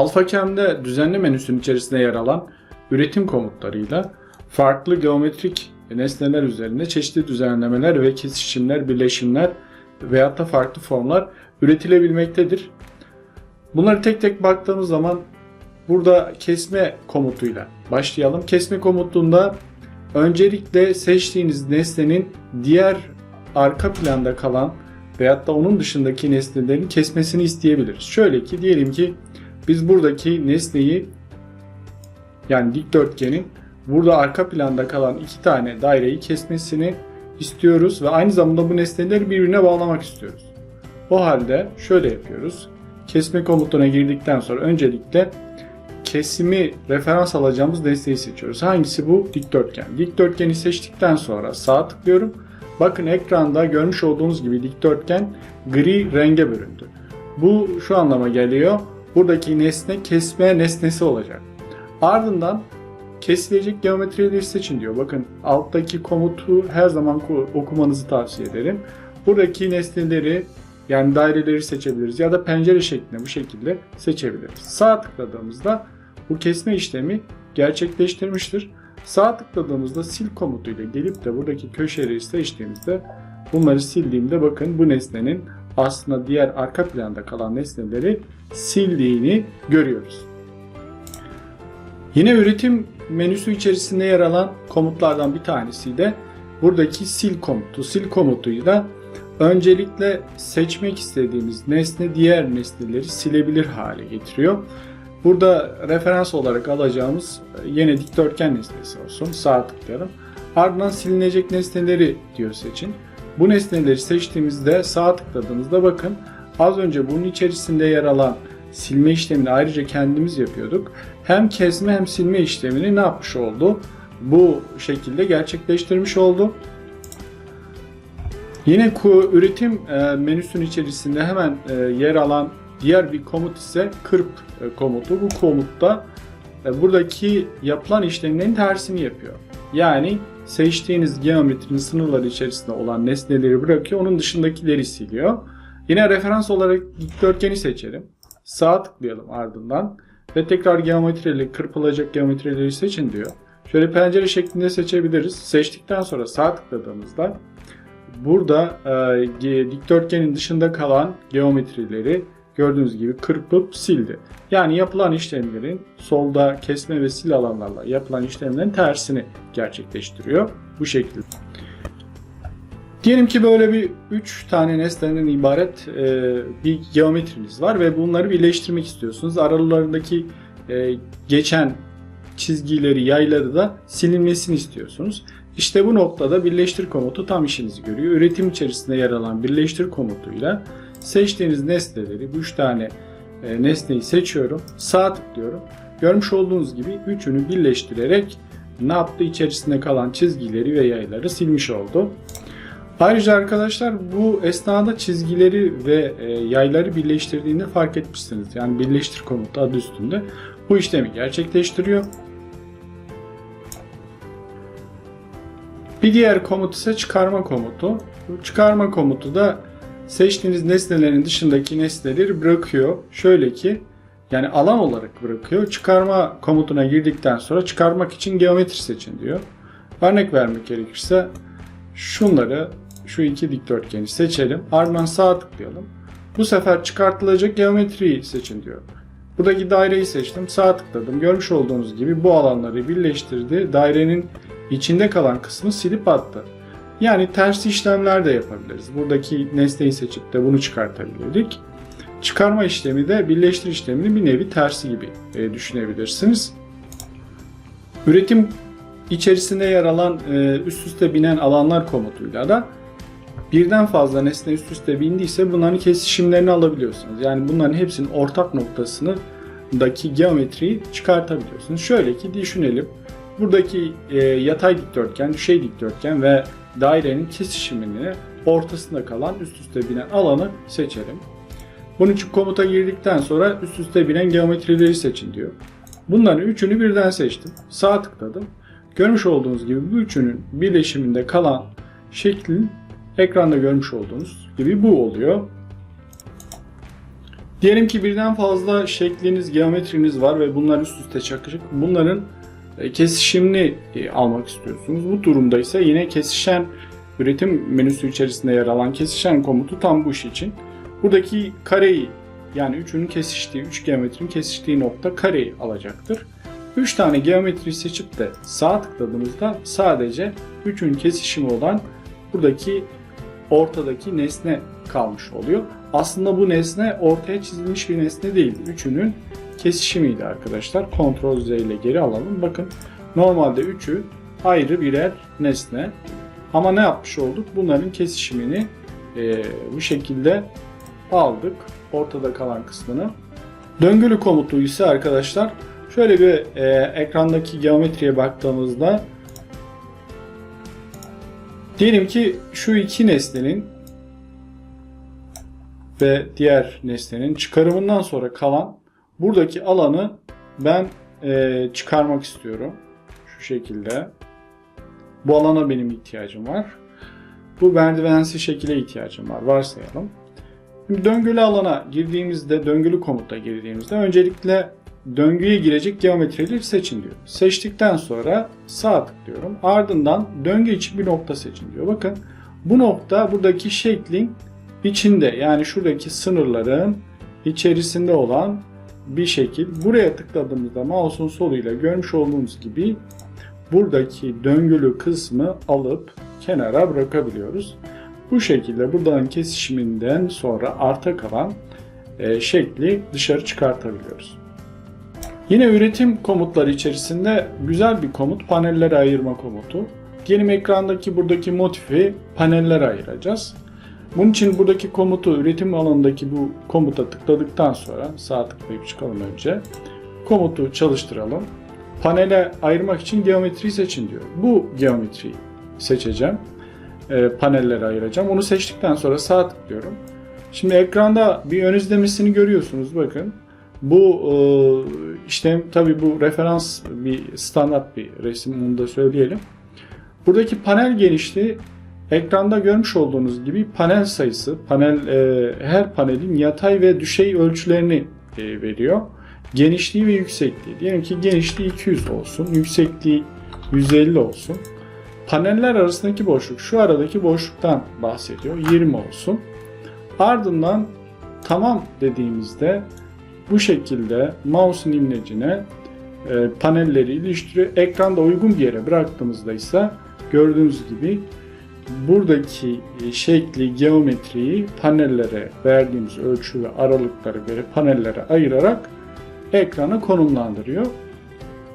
AlphaCam'de düzenli menüsünün içerisinde yer alan üretim komutlarıyla farklı geometrik nesneler üzerinde çeşitli düzenlemeler ve kesişimler, birleşimler veyahut da farklı formlar üretilebilmektedir. Bunları tek tek baktığımız zaman burada kesme komutuyla başlayalım. Kesme komutunda öncelikle seçtiğiniz nesnenin diğer arka planda kalan veyahut da onun dışındaki nesnelerin kesmesini isteyebiliriz. Şöyle ki diyelim ki biz buradaki nesneyi yani dikdörtgenin burada arka planda kalan iki tane daireyi kesmesini istiyoruz ve aynı zamanda bu nesneleri birbirine bağlamak istiyoruz. O halde şöyle yapıyoruz. Kesme komutuna girdikten sonra öncelikle kesimi referans alacağımız nesneyi seçiyoruz. Hangisi bu? Dikdörtgen. Dikdörtgeni seçtikten sonra sağ tıklıyorum. Bakın ekranda görmüş olduğunuz gibi dikdörtgen gri renge büründü. Bu şu anlama geliyor. Buradaki nesne kesme nesnesi olacak. Ardından kesilecek geometrileri seçin diyor. Bakın alttaki komutu her zaman okumanızı tavsiye ederim. Buradaki nesneleri yani daireleri seçebiliriz ya da pencere şeklinde bu şekilde seçebiliriz. Sağ tıkladığımızda bu kesme işlemi gerçekleştirmiştir. Sağ tıkladığımızda sil komutuyla gelip de buradaki köşeleri seçtiğimizde bunları sildiğimde bakın bu nesnenin aslında diğer arka planda kalan nesneleri sildiğini görüyoruz. Yine üretim menüsü içerisinde yer alan komutlardan bir tanesi de buradaki sil komutu. Sil komutuyla öncelikle seçmek istediğimiz nesne diğer nesneleri silebilir hale getiriyor. Burada referans olarak alacağımız yine dikdörtgen nesnesi olsun. Sağ tıklayalım. Ardından silinecek nesneleri diyor seçin. Bu nesneleri seçtiğimizde sağ tıkladığımızda bakın az önce bunun içerisinde yer alan silme işlemini ayrıca kendimiz yapıyorduk. Hem kesme hem silme işlemini ne yapmış oldu? Bu şekilde gerçekleştirmiş oldu. Yine üretim e, menüsünün içerisinde hemen e, yer alan diğer bir komut ise kırp e, komutu. Bu komutta buradaki yapılan işlemlerin tersini yapıyor. Yani seçtiğiniz geometrinin sınırları içerisinde olan nesneleri bırakıyor, onun dışındakileri siliyor. Yine referans olarak dikdörtgeni seçelim. Sağ tıklayalım ardından ve tekrar geometrileri, kırpılacak geometrileri seçin diyor. Şöyle pencere şeklinde seçebiliriz. Seçtikten sonra sağ tıkladığımızda burada e, dikdörtgenin dışında kalan geometrileri gördüğünüz gibi kırpıp sildi. Yani yapılan işlemlerin solda kesme ve sil alanlarla yapılan işlemlerin tersini gerçekleştiriyor. Bu şekilde. Diyelim ki böyle bir 3 tane nesneden ibaret e, bir geometriniz var ve bunları birleştirmek istiyorsunuz. Aralarındaki e, geçen çizgileri, yayları da silinmesini istiyorsunuz. İşte bu noktada birleştir komutu tam işinizi görüyor. Üretim içerisinde yer alan birleştir komutuyla seçtiğiniz nesneleri, bu 3 tane e, nesneyi seçiyorum. Sağ tıklıyorum. Görmüş olduğunuz gibi üçünü birleştirerek ne yaptı? İçerisinde kalan çizgileri ve yayları silmiş oldu. Ayrıca arkadaşlar bu esnada çizgileri ve e, yayları birleştirdiğinde fark etmişsiniz. Yani birleştir komutu adı üstünde bu işlemi gerçekleştiriyor. Bir diğer komut ise çıkarma komutu. Bu çıkarma komutu da seçtiğiniz nesnelerin dışındaki nesneleri bırakıyor. Şöyle ki yani alan olarak bırakıyor. Çıkarma komutuna girdikten sonra çıkarmak için geometri seçin diyor. Örnek vermek gerekirse şunları şu iki dikdörtgeni seçelim. Ardından sağ tıklayalım. Bu sefer çıkartılacak geometriyi seçin diyor. Buradaki daireyi seçtim. Sağ tıkladım. Görmüş olduğunuz gibi bu alanları birleştirdi. Dairenin içinde kalan kısmı silip attı. Yani ters işlemler de yapabiliriz. Buradaki nesneyi seçip de bunu çıkartabilirdik. Çıkarma işlemi de birleştir işlemini bir nevi tersi gibi e, düşünebilirsiniz. Üretim içerisinde yer alan e, üst üste binen alanlar komutuyla da birden fazla nesne üst üste bindiyse bunların kesişimlerini alabiliyorsunuz. Yani bunların hepsinin ortak noktasını daki geometriyi çıkartabiliyorsunuz. Şöyle ki düşünelim. Buradaki e, yatay dikdörtgen, düşey dikdörtgen ve dairenin kesişimini ortasında kalan üst üste binen alanı seçelim. Bunun için komuta girdikten sonra üst üste binen geometrileri seçin diyor. Bunların üçünü birden seçtim. Sağ tıkladım. Görmüş olduğunuz gibi bu üçünün birleşiminde kalan şeklin ekranda görmüş olduğunuz gibi bu oluyor. Diyelim ki birden fazla şekliniz, geometriniz var ve bunlar üst üste çakışık. Bunların e, kesişimini e, almak istiyorsunuz. Bu durumda ise yine kesişen üretim menüsü içerisinde yer alan kesişen komutu tam bu iş için. Buradaki kareyi yani üçünün kesiştiği, üç geometrinin kesiştiği nokta kareyi alacaktır. 3 tane geometri seçip de sağ tıkladığımızda sadece üçün kesişimi olan buradaki ortadaki nesne kalmış oluyor. Aslında bu nesne ortaya çizilmiş bir nesne değil. Üçünün kesişimiydi arkadaşlar. Ctrl Z ile geri alalım. Bakın normalde üçü ayrı birer nesne. Ama ne yapmış olduk? Bunların kesişimini e, bu şekilde aldık. Ortada kalan kısmını. Döngülü komutu ise arkadaşlar şöyle bir e, ekrandaki geometriye baktığımızda diyelim ki şu iki nesnenin ve diğer nesnenin çıkarımından sonra kalan buradaki alanı ben e, çıkarmak istiyorum. Şu şekilde. Bu alana benim ihtiyacım var. Bu merdivensi şekile ihtiyacım var. Varsayalım. Şimdi döngülü alana girdiğimizde, döngülü komuta girdiğimizde öncelikle döngüye girecek geometrileri seçin diyor. Seçtikten sonra sağ tıklıyorum. Ardından döngü için bir nokta seçin diyor. Bakın bu nokta buradaki şeklin içinde yani şuradaki sınırların içerisinde olan bir şekil. Buraya tıkladığımızda mouse'un soluyla görmüş olduğunuz gibi buradaki döngülü kısmı alıp kenara bırakabiliyoruz. Bu şekilde buradan kesişiminden sonra arta kalan e, şekli dışarı çıkartabiliyoruz. Yine üretim komutları içerisinde güzel bir komut panellere ayırma komutu. Diyelim ekrandaki buradaki motifi panellere ayıracağız. Bunun için buradaki komutu üretim alanındaki bu komuta tıkladıktan sonra sağ tıklayıp çıkalım önce. Komutu çalıştıralım. Panele ayırmak için geometriyi seçin diyor. Bu geometriyi seçeceğim. E, panellere ayıracağım. Onu seçtikten sonra sağ tıklıyorum. Şimdi ekranda bir ön izlemesini görüyorsunuz bakın. Bu e, işlem tabi bu referans bir standart bir resim onu da söyleyelim. Buradaki panel genişliği ekranda görmüş olduğunuz gibi panel sayısı, panel e, her panelin yatay ve düşey ölçülerini e, veriyor. Genişliği ve yüksekliği. Diyelim ki genişliği 200 olsun, yüksekliği 150 olsun. Paneller arasındaki boşluk, şu aradaki boşluktan bahsediyor. 20 olsun. Ardından tamam dediğimizde bu şekilde mouse'un imlecine e, panelleri iliştiriyor. Ekranda uygun bir yere bıraktığımızda ise gördüğünüz gibi buradaki e, şekli, geometriyi panellere verdiğimiz ölçü ve aralıkları göre panellere ayırarak ekrana konumlandırıyor.